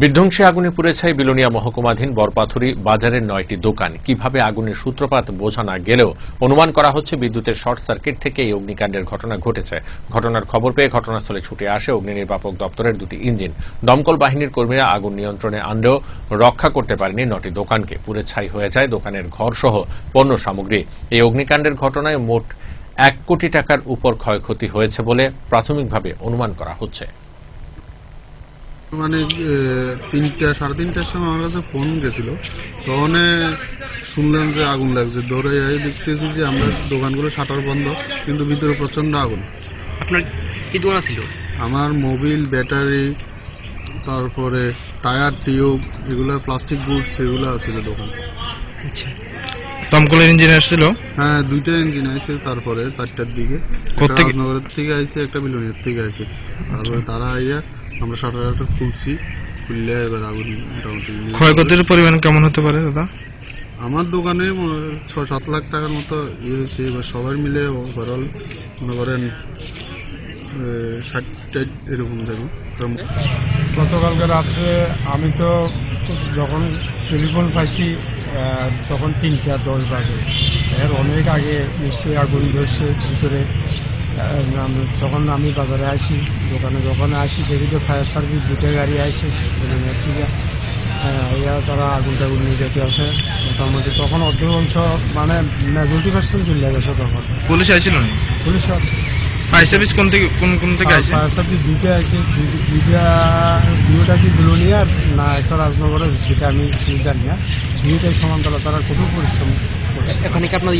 বিধ্বংসী আগুনে পুড়ে বিলোনিয়া মহকুমাধীন বরপাথুরি বাজারের নয়টি দোকান। কীভাবে আগুনের সূত্রপাত বোঝা না গেলেও অনুমান করা হচ্ছে বিদ্যুতের শর্ট সার্কিট থেকে এই অগ্নিকাণ্ডের ঘটনা ঘটেছে। ঘটনার খবর পেয়ে ঘটনাস্থলে ছুটে আসে অগ্নি নির্বাপক দপ্তরের দুটি ইঞ্জিন। দমকল বাহিনীর কর্মীরা আগুন নিয়ন্ত্রণে আনলেও রক্ষা করতে পারেনি নটি দোকানকে। পুড়ে ছাই হয়ে যায় দোকানের ঘরসহ পণ্য সামগ্রী। এই অগ্নিকাণ্ডের ঘটনায় মোট এক কোটি টাকার উপর ক্ষয়ক্ষতি হয়েছে বলে প্রাথমিকভাবে অনুমান করা হচ্ছে। মানে তিনটা সাড়ে তিনটার সময় আমার কাছে ফোন গেছিল। তখন শুনলাম যে আগুন লাগছে। দৌড়ে যাই দেখতেছি যে আমরা দোকানগুলো শাটার বন্ধ কিন্তু ভিতরে প্রচণ্ড আগুন। আপনার কি দোকান ছিল? আমার মোবিল ব্যাটারি তারপরে টায়ার টিউব এগুলো প্লাস্টিক গুডস এগুলো ছিল দোকান। আচ্ছা। দমকলের ইঞ্জিন এসেছিল হ্যাঁ দুইটা ইঞ্জিন আছে তারপরে চারটার দিকে? রাজনগরের থেকে আইছে একটা বিলুনিয়ার থেকে আইছে। তারপরে তারা আইয়া আমরা শাটারটা খুলছি খুললে এবার আগুন মোটামুটি ক্ষয়ক্ষতির পরিমাণ কেমন হতে পারে দাদা? আমার দোকানে ছ সাত লাখ টাকার মতো ইয়ে হয়েছে এবার সবাই মিলে ওভারঅল মনে করেন এ, ষাট টাইট এরকম যাবে গতকালকে রাত্রে আমি তো যখন টেলিফোন পাইছি তখন তিনটা দশ বাজে। এর অনেক আগে নিশ্চয়ই আগুন ধরছে ভিতরে। তখন আমি বাজারে আসি দোকানে যখন আসি দেখি যে ফায়ার সার্ভিস দুটো গাড়ি আসে থেকে ইয়া তারা আগুন টাগুন নিয়ে যেতে আসে। মোটামুটি তখন অর্ধেকাংশ মানে মেজরিটি পার্সেন্ট চলে গেছে তখন। পুলিশ আইছিল না পুলিশ আছে। ফায়ার সার্ভিস কোন থেকে কোন কোন থেকে আইছে? ফায়ার সার্ভিস দুইটা আছে। দুই- দুইটা দুইটা কি বিলোনিয়ার না একটা রাজনগরের যেটা আমি জানি না। দুইটাই সমান্তরাল তারা কঠোর পরিশ্রম করছে। এখানে কি আপনার